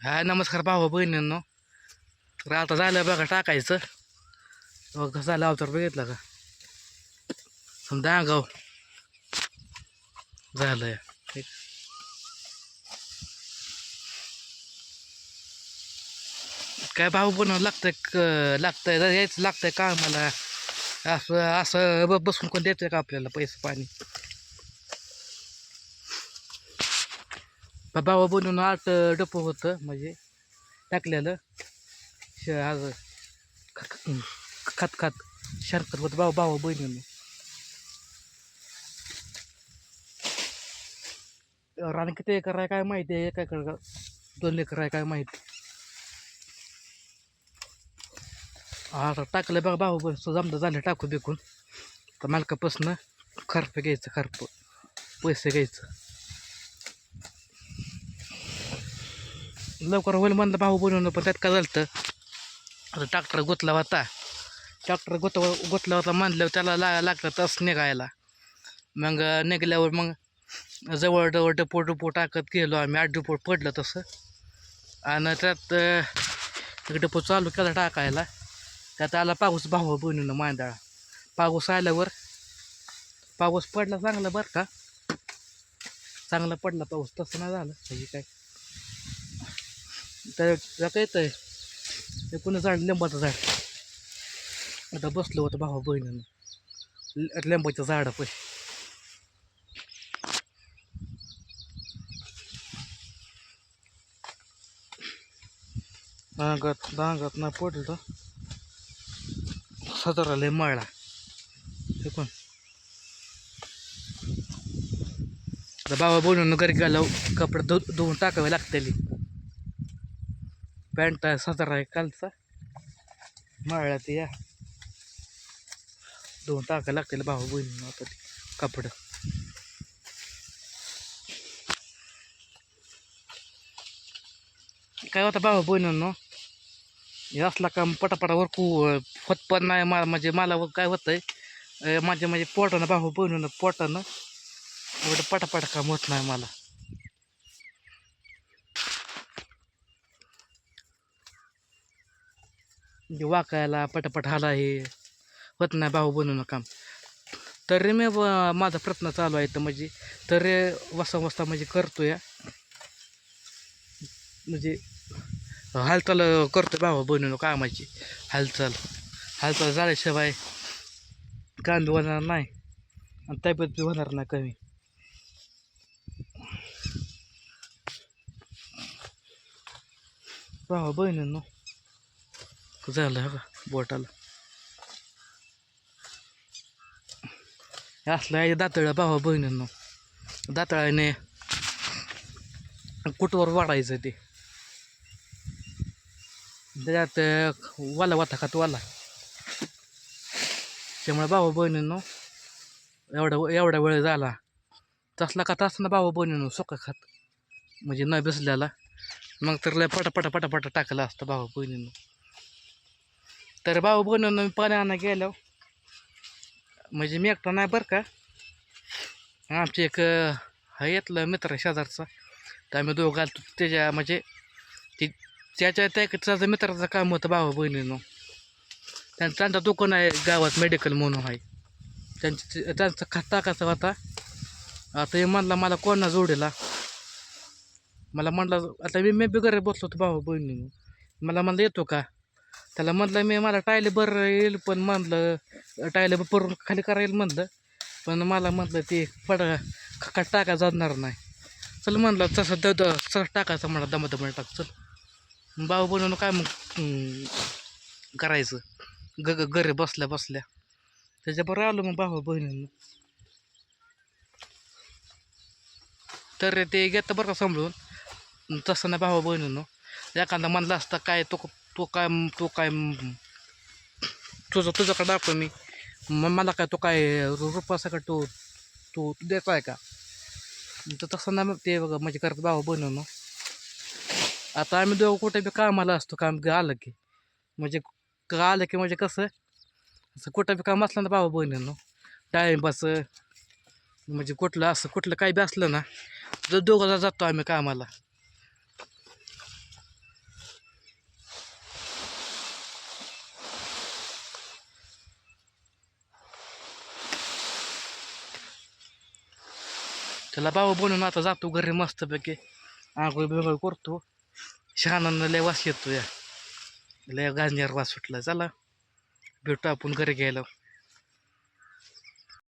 हाय नमस्कार भावा बहिणींनो. तर आता झालं बघा टाकायचं. बघ कसं झालं अवतार बघितलं का? समजा अंगाव झालं ठीक. काय भाऊ पण लागतंय क- लागतंय यायचं लागतंय का मला असं असं ब- बसून कोण देतोय का आपल्याला पैसे पाणी? भावा बनवून आठ डप होतं म्हणजे टाकलेलं. श आज ख- खात खात शर्कत होतं. भाऊ भावा रान किती एकर आहे काय माहिती आहे? एका एकर दोन एकर आहे काय माहिती? आता टाकलं बघा भाऊ बहिण जमलं झालं टाकू बिकून. तर मालकापासनं खर्प घ्यायचं खर्प. पैसे घ्यायचं. लवकर होईल म्हणलं भाऊ बनवून पण त्यात काय झालं आता ट्रॅक्टर गुतला होता. ट्रॅक्टर गुत गुतला होता मानल्यावर त्याला ला लागलं तस निघायला. मग निघल्यावर मग जवळ जवळ डपो डुपो टाकत गेलो आम्ही. आठ डपो पडलं तसं. आणि त्यात एक डपो चालू केला टाकायला. त्यात आला पाऊस भाऊ बनवून मांदाळा पाऊस आल्यावर पाऊस पडला चांगला बरं का. चांगला पडला पाऊस तसं नाही झालं. म्हणजे काय? त्या काय येत आहे? ते कोणी लिंबाचं झाड. आता बसलो होतं भावा बहिणीनं. लिंबाच्या झाडापाशी डांगात डांगात ना पडलं सदरा लय मळला हे पण आता बाबा बोलून घरी गेलो कपडे धु धुवून टाकावे लागतेली. पॅन्ट आहे आहे कालचा. मळला ते या. दोन टाकायला लागतील भाऊ बहिणी आता ते कपडं. काय होतं भाऊ बहिणींनो? हे असला का पटापटावर वरकू होत पण नाही मा म्हणजे मला व काय होतंय? आहे माझ्या म्हणजे पोटानं भाऊ बहिणीनं पोटानं एवढं पटापट काम होत नाही मला. म्हणजे वाकायला पटापट हाला हे होत नाही भाऊ बनवणं काम तरी मी माझा प्रयत्न चालू आहे तर म्हणजे. तरी वसा वाजता म्हणजे करतो या म्हणजे हालचाल करतो भावा बनवणं कामाची हालचाल. हालचाल झाल्याशिवाय कांदू होणार नाही. आणि तब्येत बी होणार नाही कमी. भावा बहिणींनो. झालं का बोटाला. हे असलं आहे दातळ्या भावा बहिणींनो. दातळ्याने कुटवर वाढायचं ते? त्याच्यात वाला वाता खात वाला. त्यामुळे भावा बहिणींनो एवढा एवढा वेळ झाला. तसला का असताना भावा बहिणींनो सुका खात. म्हणजे न बसल्याला. मग तर लय पटापटा पटापटा टाकलं असतं भावा बहिणींनो. तर भाऊ बनवून मी पाणी आणा गेलो. म्हणजे मी एकटा नाही बरं का. आमचे एक येतलं मित्र शेजारचा. तर आम्ही दोघं आलतो त्याच्या म्हणजे ती त्याच्या त्या मित्राचं काम होतं भाऊ बहिणीनं. त्यांचा त्यांचा दुकान आहे गावात मेडिकल म्हणून आहे. त्यांची त्यांचा खात कसा होता. आता हे म्हणला मला कोणा जोडेला? मला म्हणलं आता मी मी बिगर बसलो होतो भाऊ बहिणीनं. मला म्हणलं येतो का? त्याला म्हटलं मी मला टायले बरं येईल पण म्हटलं टायले परून खाली करायला म्हणलं पण मला म्हटलं ते पड खा टाका जाणार नाही. चल म्हणलं तसं द तसं टाकायचं म्हणा दमा दमा टाक चल. भाऊ बनवून काय मग करायचं? ग ग घरी बसल्या बसल्या. त्याच्याबरोबर आलो मग भाऊ बहिणीनं. तर ते घेतं बरं का समजून. तसं नाही भाऊ बहिणीनं. एखादा म्हणला असता काय तो तो काय तो काय तुझं तुझ्याकडे दाखव मी. मग मला काय तो काय रु- रुपयासाठी तो तू तू द्यायचा आहे का? तर तसं ना मग ते बघा म्हणजे करत भाऊ बनवणं आता आम्ही दोघं कुठे बी कामाला असतो काम ग- आलं की. म्हणजे का आलं की म्हणजे कसं असं कुठं बी काम असलं ना भावा बहिणीनं डाळिंबाचं म्हणजे कुठलं असं कुठलं काही बी असलं ना तर दोघं जातो आम्ही कामाला. त्याला बाबा बनवून आता जातो घरी मस्तपैकी आंघोळ बिंघोळ करतो शहाणानं लय वास येतो या लय गांजेर वास सुटला चला भेटू आपण घरी घ्यायला